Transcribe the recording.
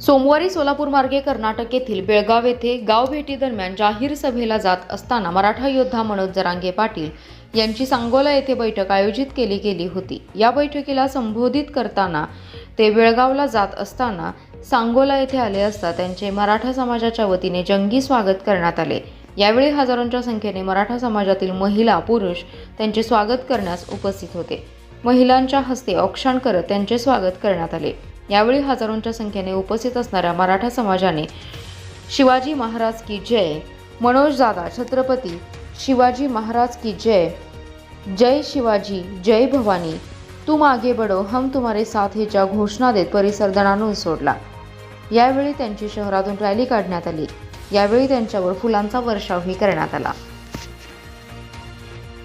सोमवारी सोलापूर मार्गे कर्नाटक येथील बेळगाव येथे गाव दरम्यान जाहीर सभेला जात असताना मराठा योद्धा मनोज जरांगे पाटील यांची सांगोला येथे बैठक आयोजित केली गेली होती. या बैठकीला संबोधित करताना ते बेळगावला जात असताना सांगोला येथे आले असता त्यांचे मराठा समाजाच्या वतीने जंगी स्वागत करण्यात आले. यावेळी हजारोंच्या संख्येने मराठा समाजातील महिला पुरुष त्यांचे स्वागत करण्यास उपस्थित होते. महिलांच्या हस्ते औक्षण करत त्यांचे स्वागत करण्यात आले. यावेळी हजारोंच्या संख्येने उपस्थित असणाऱ्या मराठा समाजाने शिवाजी महाराज की जय मनोज दादा छत्रपती शिवाजी महाराज की जय जय शिवाजी जय भवानी तुम आगे बडो हम तुम्हारे साथ हेच्या घोषणा देत परिसर दणानून सोडला. यावेळी त्यांची शहरातून रॅली काढण्यात आली. यावेळी त्यांच्यावर फुलांचा वर्षावही करण्यात आला.